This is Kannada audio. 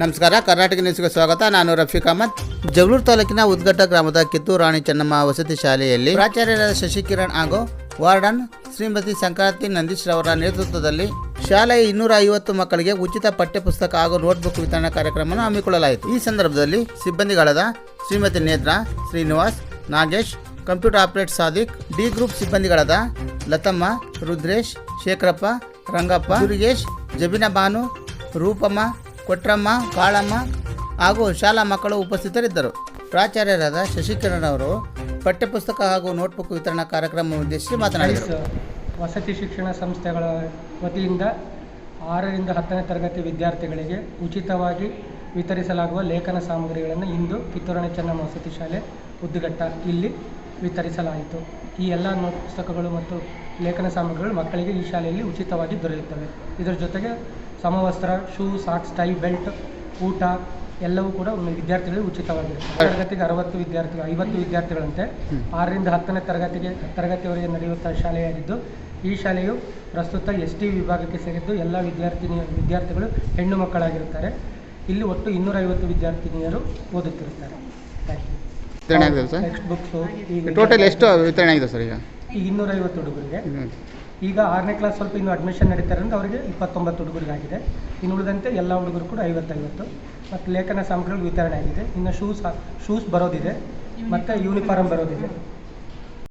ನಮಸ್ಕಾರ, ಕರ್ನಾಟಕ ನ್ಯೂಸ್ಗೆ ಸ್ವಾಗತ. ನಾನು ರಫೀಕ್ ಅಹಮದ್. ಜಗಳೂರು ತಾಲೂಕಿನ ಉದ್ಗಟ್ಟ ಗ್ರಾಮದ ಕಿತ್ತೂರು ರಾಣಿ ಚೆನ್ನಮ್ಮ ವಸತಿ ಶಾಲೆಯಲ್ಲಿ ಪ್ರಾಚಾರ್ಯರಾದ ಶಶಿಕಿರಣ್ ಹಾಗೂ ವಾರ್ಡನ್ ಶ್ರೀಮತಿ ಸಂಕ್ರಾಂತಿ ನಂದೀಶ್ ಅವರ ನೇತೃತ್ವದಲ್ಲಿ ಶಾಲೆಯ ಇನ್ನೂರ ಐವತ್ತು ಮಕ್ಕಳಿಗೆ ಉಚಿತ ಪಠ್ಯಪುಸ್ತಕ ಹಾಗೂ ನೋಟ್ಬುಕ್ ವಿತರಣಾ ಕಾರ್ಯಕ್ರಮವನ್ನು ಹಮ್ಮಿಕೊಳ್ಳಲಾಯಿತು. ಈ ಸಂದರ್ಭದಲ್ಲಿ ಸಿಬ್ಬಂದಿಗಳಾದ Shrimati Netra, Srinivas, Nagesh, computer operate Sadiq, D group ಸಿಬ್ಬಂದಿಗಳಾದ Latamma, Rudresh, Shekharappa, Rangappa, Durgesh Jabina Banu Roopamma Kotramma, Kalamma ಹಾಗೂ ಶಾಲಾ ಮಕ್ಕಳು ಉಪಸ್ಥಿತರಿದ್ದರು. ಪ್ರಾಚಾರ್ಯರಾದ ಶಶಿಕಿರಣ್ ಅವರು ಪಠ್ಯಪುಸ್ತಕ ಹಾಗೂ ನೋಟ್ಬುಕ್ ವಿತರಣಾ ಕಾರ್ಯಕ್ರಮ ಉದ್ದೇಶಿಸಿ ಮಾತನಾಡಿದರು. ವಸತಿ ಶಿಕ್ಷಣ ಸಂಸ್ಥೆಗಳ ವತಿಯಿಂದ ಆರರಿಂದ ಹತ್ತನೇ ತರಗತಿ ವಿದ್ಯಾರ್ಥಿಗಳಿಗೆ ಉಚಿತವಾಗಿ ವಿತರಿಸಲಾಗುವ ಲೇಖನ ಸಾಮಗ್ರಿಗಳನ್ನು ಇಂದು ಕಿತ್ತೂರಾಣಿ ಚೆನ್ನಮ್ಮ ವಸತಿ ಶಾಲೆ, ಉದ್ದುಘಟ್ಟ, ಇಲ್ಲಿ ವಿತರಿಸಲಾಯಿತು. ಈ ಎಲ್ಲ ನೋಟ್ ಪುಸ್ತಕಗಳು ಮತ್ತು ಲೇಖನ ಸಾಮಗ್ರಿಗಳು ಮಕ್ಕಳಿಗೆ ಈ ಶಾಲೆಯಲ್ಲಿ ಉಚಿತವಾಗಿ ದೊರೆಯುತ್ತವೆ. ಇದರ ಜೊತೆಗೆ ಸಮವಸ್ತ್ರ, ಶೂ, ಸಾಕ್ಸ್, ಟೈ, ಬೆಲ್ಟ್, ಊಟ ಎಲ್ಲವೂ ಕೂಡ ವಿದ್ಯಾರ್ಥಿಗಳಿಗೆ ಉಚಿತವಾಗಿರುತ್ತೆ ತರಗತಿಗೆ ಅರವತ್ತು ವಿದ್ಯಾರ್ಥಿಗಳು, ಐವತ್ತು ವಿದ್ಯಾರ್ಥಿಗಳಂತೆ ಆರರಿಂದ ಹತ್ತನೇ ತರಗತಿಗೆ ತರಗತಿವರೆಗೆ ನಡೆಯುವಂತಹ ಶಾಲೆಯಾಗಿದ್ದು, ಈ ಶಾಲೆಯು ಪ್ರಸ್ತುತ ಎಸ್ ಟಿ ವಿಭಾಗಕ್ಕೆ ಸೇರಿದ್ದು ಎಲ್ಲ ವಿದ್ಯಾರ್ಥಿನಿಯ, ವಿದ್ಯಾರ್ಥಿಗಳು ಹೆಣ್ಣು ಮಕ್ಕಳಾಗಿರುತ್ತಾರೆ. ಇಲ್ಲಿ ಒಟ್ಟು ಇನ್ನೂರೈವತ್ತು ವಿದ್ಯಾರ್ಥಿನಿಯರು ಓದುತ್ತಿರುತ್ತಾರೆ. Thank you. ವಿತರಣೆ ಆಗಿದೆ ಸರ್? ಟೆಕ್ಸ್ಟ್ ಬುಕ್ಸು ಈಗ ಟೋಟಲ್ ಎಷ್ಟು ವಿತರಣೆ ಆಗಿದೆ ಸರ್ ಈಗ? ಈಗ ಇನ್ನೂರೈವತ್ತು ಹುಡುಗರಿಗೆ. ಈಗ ಆರನೇ ಕ್ಲಾಸ್ ಸ್ವಲ್ಪ ಇನ್ನು ಅಡ್ಮಿಷನ್ ನಡೀತಾರೆ ಅಂದರೆ ಅವರಿಗೆ ಇಪ್ಪತ್ತೊಂಬತ್ತು ಹುಡುಗರಿಗೆ ಆಗಿದೆ ಇನ್ನು ಉಳಿದಂತೆ ಎಲ್ಲ ಹುಡುಗರು ಕೂಡ ಐವತ್ತೈವತ್ತು. ಮತ್ತು ಲೇಖನ ಸಾಮಗ್ರಿಗಳು ವಿತರಣೆ ಆಗಿದೆ. ಇನ್ನು ಶೂಸ್ ಶೂಸ್ ಬರೋದಿದೆ. ಮತ್ತು ಯೂನಿಫಾರ್ಮ್ ಬರೋದಿದೆ.